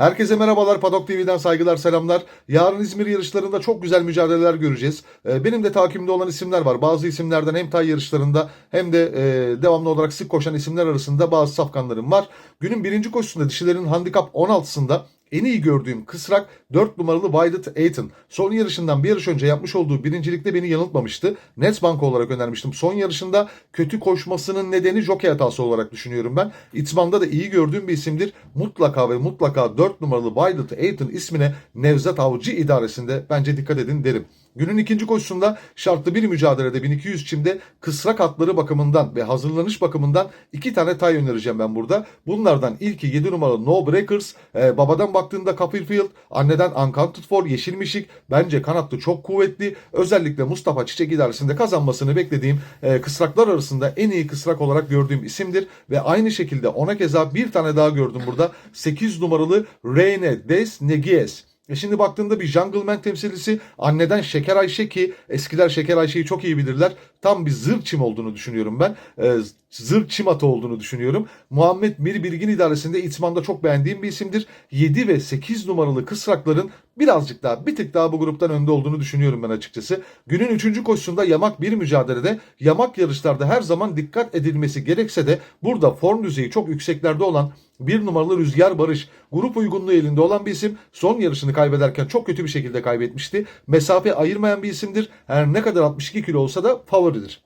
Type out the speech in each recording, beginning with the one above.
Herkese merhabalar. Padok TV'den saygılar, selamlar. Yarın İzmir yarışlarında çok güzel mücadeleler göreceğiz. Ee, Benim de takimde olan isimler var. Bazı isimlerden hem tay yarışlarında hem de e, devamlı olarak sık koşan isimler arasında bazı safkanlarım var. Günün birinci koşusunda dişilerin handikap 16'sında en iyi gördüğüm kısrak 4 numaralı Violet Aiton. Son yarışından bir yarış önce yapmış olduğu birincilikte beni yanıltmamıştı. Netsbank olarak önermiştim. Son yarışında kötü koşmasının nedeni jockey hatası olarak düşünüyorum ben. İtman'da da iyi gördüğüm bir isimdir. Mutlaka ve mutlaka 4 numaralı Violet Aiton ismine Nevzat Avcı idaresinde bence dikkat edin derim. Günün ikinci koşusunda şartlı bir mücadelede 1200 çimde kısrak atları bakımından ve hazırlanış bakımından iki tane tay önereceğim ben burada. Bunlardan ilki 7 numaralı No Breakers. Ee, babadan baktığında Copperfield, anneden Uncounted For, Yeşil Mişik. Bence kanatlı çok kuvvetli. Özellikle Mustafa Çiçek idaresinde kazanmasını beklediğim e, kısraklar arasında en iyi kısrak olarak gördüğüm isimdir. Ve aynı şekilde ona keza bir tane daha gördüm burada. 8 numaralı Reyne Des Negies. E şimdi baktığında bir Jungleman temsilcisi anneden Şeker Ayşe ki eskiler Şeker Ayşe'yi çok iyi bilirler. Tam bir zırh çim olduğunu düşünüyorum ben. Ee, zırh çim atı olduğunu düşünüyorum. Muhammed Mir Bilgin idaresinde İtman'da çok beğendiğim bir isimdir. 7 ve 8 numaralı kısrakların birazcık daha bir tık daha bu gruptan önde olduğunu düşünüyorum ben açıkçası. Günün 3. koşusunda yamak bir mücadelede yamak yarışlarda her zaman dikkat edilmesi gerekse de burada form düzeyi çok yükseklerde olan bir numaralı Rüzgar Barış. Grup uygunluğu elinde olan bir isim. Son yarışını kaybederken çok kötü bir şekilde kaybetmişti. Mesafe ayırmayan bir isimdir. Her ne kadar 62 kilo olsa da favoridir.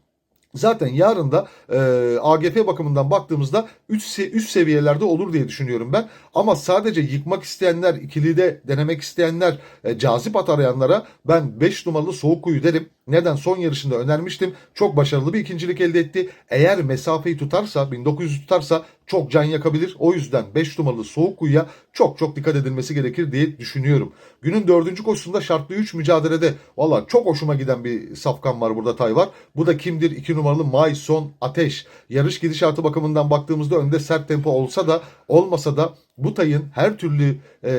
Zaten yarın da e, AGF bakımından baktığımızda üst, üst seviyelerde olur diye düşünüyorum ben. Ama sadece yıkmak isteyenler, ikili de denemek isteyenler, e, cazip at arayanlara ben 5 numaralı Soğuk Kuyu derim. Neden? Son yarışında önermiştim. Çok başarılı bir ikincilik elde etti. Eğer mesafeyi tutarsa, 1900 tutarsa çok can yakabilir. O yüzden 5 numaralı Soğuk Kuyu'ya çok çok dikkat edilmesi gerekir diye düşünüyorum. Günün dördüncü koşusunda şartlı 3 mücadelede valla çok hoşuma giden bir safkan var burada Tay var. Bu da kimdir? 2 numaralı May Son Ateş. Yarış gidişatı bakımından baktığımızda önde sert tempo olsa da olmasa da bu tayın her türlü e,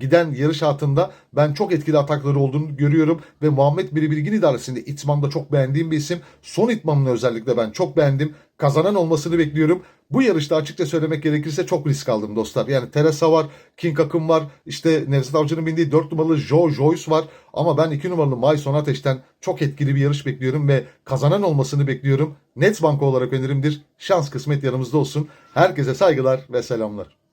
giden yarış hatında ben çok etkili atakları olduğunu görüyorum ve Muhammed Biri Bilgin idaresinde İtman'da çok beğendiğim bir isim. Son İtman'ını özellikle ben çok beğendim. Kazanan olmasını bekliyorum. Bu yarışta açıkça söylemek gerekirse çok risk aldım dostlar. Yani Teresa var, King Akın var, işte Nevzat Avcı'nın bindiği 4 numaralı Joe Joyce var. Ama ben 2 numaralı May Son Ateş'ten çok etkili bir yarış bekliyorum ve kazanan olmasını bekliyorum. Net banka olarak önerimdir. Şans kısmet yanımızda olsun. Herkese saygılar ve selamlar.